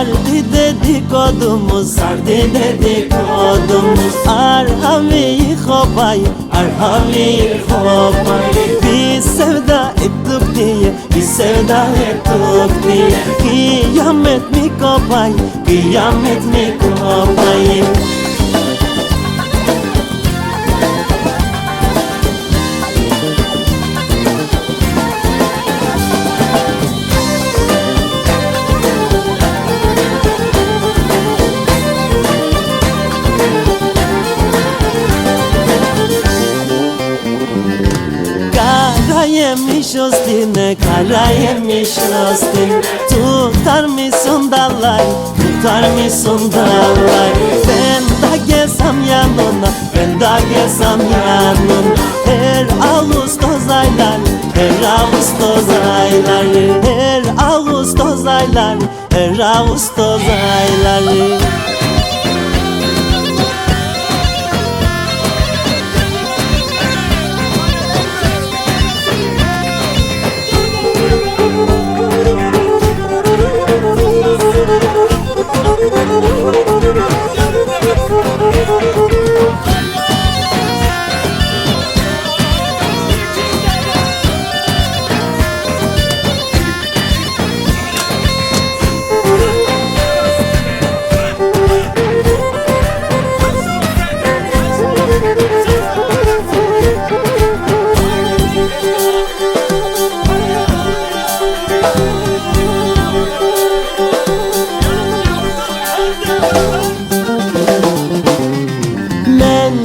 سردی دی کدوم سردی دی کدوم. ار همی خوابای ار همی خوابای. بی سودا اتوب دیه بی سودا اتوب دیه قیامت می کوبای قیامت می کوبای yemiş ostine, kara yemiş ostine Tutar mısın dallar, tutar mısın dallar? Ben de gelsem yanına, ben de gelsem yanına. Her Ağustos aylar, her Ağustos ayları Her Ağustos aylar, her Ağustos ayları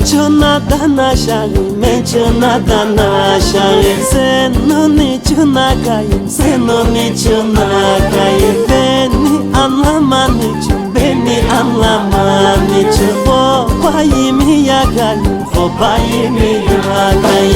Men çunadan aşağı, men çunadan aşağı Senin içine kayım, senin içine kayım Beni anlaman için, beni anlaman için Hopayımı yakayım, hopayımı yakayım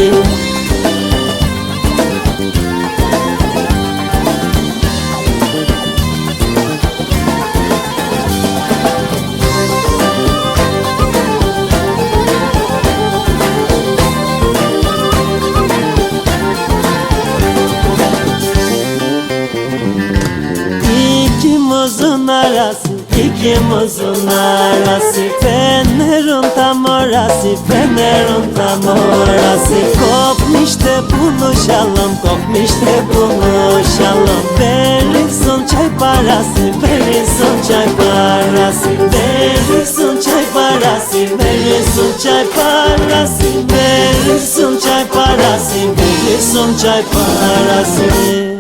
İkimizin arası, ikimizin arası. Fenerun tam orası, Fenerun tam orası. Kopmuş da buluşalım, kopmuş da buluşalım. Verirsin çay parası, verirsin çay parası. Verirsin çay parası, verirsin çay parası. Verirsin çay parası, verirsin çay parası